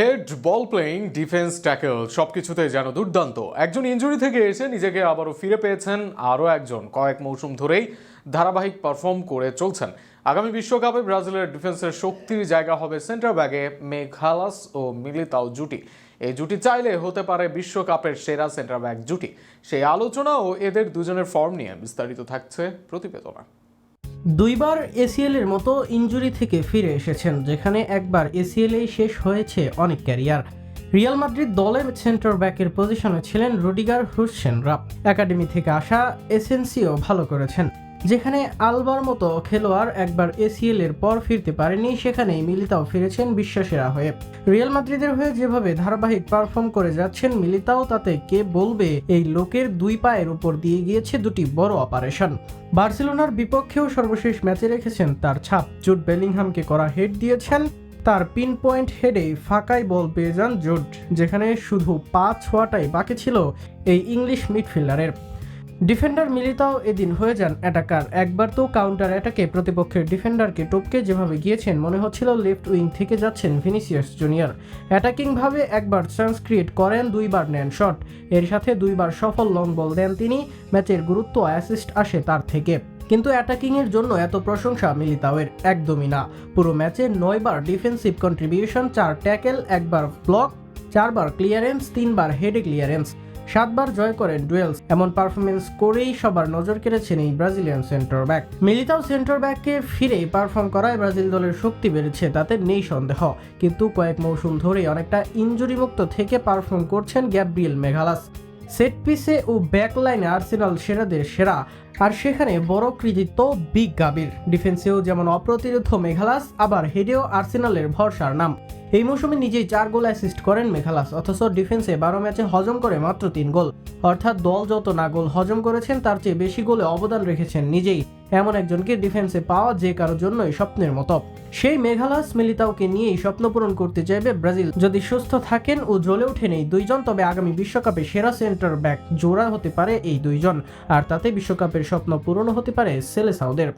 Head ball playing, defence tackle, সবকিছুতে যেন দুর্দান্ত। একজন ইঞ্জুরি থেকে এসে নিজেকে আবারও ফিরে পেয়েছেন আরও একজন। কয়েক মৌসুম ধরেই ধারাবাহিক পারফর্ম করে চলছেন। আগামী বিশ্বকাপে ব্রাজিলের ডিফেন্সের শক্তির জায়গা হবে সেন্টার ব্যাগে মেঘালাস ও মিলিতাও জুটি। এই জুটি চাইলে হতে পারে বিশ্বকাপের সেরা সেন্টার ব্যাক জুটি। সেই আলোচনা ও এদের দুজনের ফর্ম নিয়ে বিস্তারিত থাকছে প্রতিবেদনা। দুইবার এসিএলের মতো ইঞ্জুরি থেকে ফিরে এসেছেন, যেখানে একবার এসিএলেই শেষ হয়েছে অনেক ক্যারিয়ার। রিয়াল মাদ্রিদ দলের সেন্টার ব্যাকের পজিশনে ছিলেন রুডিগার হুসেনরা। একাডেমি থেকে আসা এসেন্সিও ভালো করেছেন। যেখানে আলবার মতো খেলোয়াড় একবার এসিএল এর পর ফিরতে পারেনি, সেখানেই মিলিতাও ফিরেছেন বিশ্বসেরা হয়ে। রিয়াল মাদ্রিদের হয়ে যেভাবে ধারাবাহিক পারফর্ম করে যাচ্ছেন মিলিতাও, তাতে কে বলবে? এই লোকের দুই পায়ের উপর দিয়ে গিয়েছে দুটি বড় অপারেশন বার্সেলোনার বিপক্ষেও সর্বশেষ ম্যাচে রেখেছেন তার ছাপ। জুট বেলিংহামকে করা হেড দিয়েছেন, তার পিন পয়েন্ট হেডে ফাঁকাই বল পেয়ে যান জুট, যেখানে শুধু পা ছোঁয়াটাই বাকি ছিল এই ইংলিশ মিডফিল্ডারের। ডিফেন্ডার মিলিতাও এদিন হয়ে যান অ্যাটাকার। একবার তো কাউন্টার অ্যাটাকে প্রতিপক্ষের ডিফেন্ডারকে টপকে যেভাবে গিয়েছেন, মনে হচ্ছিল লেফট উইং থেকে যাচ্ছেন ভিনিসিয়াস জুনিয়র অ্যাটাকিংভাবে একবার চান্স ক্রিয়েট করেন, দুইবার নেন শট এর সাথে দুইবার সফল লং বল দেন তিনি, ম্যাচের গুরুত্ব অ্যাসিস্ট আসে তার থেকে। কিন্তু অ্যাটাকিংয়ের জন্য এত প্রশংসা মিলিতাওয়ের একদমই না। পুরো ম্যাচে নয়বার ডিফেন্সিভ কন্ট্রিবিউশন চার ট্যাকেল একবার ব্লক চারবার ক্লিয়ারেন্স তিনবার হেডে ক্লিয়ারেন্স সাতবার জয় করেন ডুয়েলস। এমন পারফরমেন্স করেই সবার নজর কেড়েছেন এই Brazilian centre back Militao centre ব্যাককে ফিরেই পারফর্ম করায় ব্রাজিল দলের শক্তি বেড়েছে, তাতে নেই সন্দেহ। কিন্তু কয়েক মৌসুম ধরেই অনেকটা ইঞ্জুরি মুক্ত থেকে পারফর্ম করছেন গ্যাব্রিয়েল মেঘালাস। সেট পিসে ও ব্যাকলাইনে আর্সেনাল সেরাদের সেরা, আর সেখানে বড় কৃতিত্ব বিগ গাবির ডিফেন্সেও যেমন অপ্রতিরোধ মেঘালাস, আবার হেডেও আর্সেনালের ভরসার নাম। এই মৌসুমে নিজেই চার গোল অ্যাসিস্ট করেন মেঘালাস, অথচ ডিফেন্সে বারো ম্যাচে হজম করে মাত্র তিন গোল। অর্থাৎ দল যত না গোল হজম করেছেন, তার চেয়ে বেশি গোলে অবদান রেখেছেন নিজেই। এমন একজনকে ডিফেন্সে পাওয়া যে কারোর জন্যই স্বপ্নের মতো। সেই মেঘালাস মিলিতাওকে নিয়েই স্বপ্ন পূরণ করতে চাইবে ব্রাজিল। যদি সুস্থ থাকেন ও জ্বলে ওঠেন এই দুইজন, তবে আগামী বিশ্বকাপে সেরা সেন্টার ব্যাক জোড়া হতে পারে এই দুইজন। আর তাতে বিশ্বকাপের স্বপ্ন পূরণ হতে পারে সেলেসাউদের